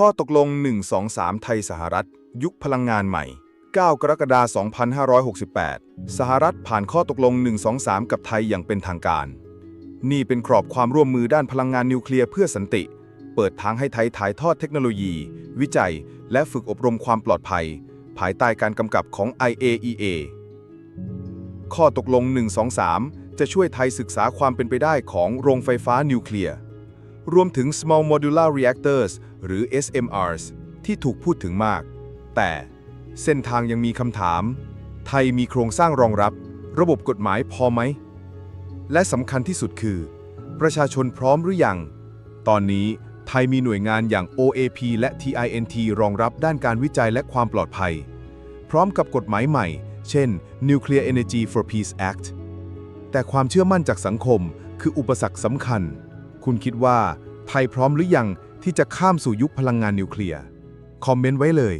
ข้อตกลง 123 ไทยสหรัฐ ยุคพลังงานใหม่ 9 กรกฎาคม 2568 สหรัฐผ่านข้อตกลง 123 กับไทยอย่างเป็นทางการ นี่เป็นกรอบความร่วมมือด้านพลังงานนิวเคลียร์เพื่อสันติ เปิดทางให้ไทยถ่ายทอดเทคโนโลยี วิจัย และฝึกอบรมความปลอดภัย ภายใต้การกำกับของ IAEA ข้อตกลง 123 จะช่วยไทยศึกษาความเป็นไปได้ของโรงไฟฟ้านิวเคลียร์ รวมถึง small modular reactors หรือ SMRs ที่ถูกพูดถึงมาก แต่เส้นทางยังมีคำถาม ไทยมีโครงสร้างรองรับ ระบบกฎหมายพอไหม และสำคัญที่สุดคือ ประชาชนพร้อมหรือยัง ตอนนี้ไทยมีหน่วยงานอย่าง OAP และ TINT รองรับด้านการวิจัยและความปลอดภัย พร้อมกับกฎหมายใหม่ เช่น Nuclear Energy for Peace Act แต่ความเชื่อมั่นจากสังคมคืออุปสรรคสำคัญ คุณคิดว่าไทยพร้อมหรือยังที่จะข้ามสู่ยุคพลังงานนิวเคลียร์ คอมเมนต์ไว้เลย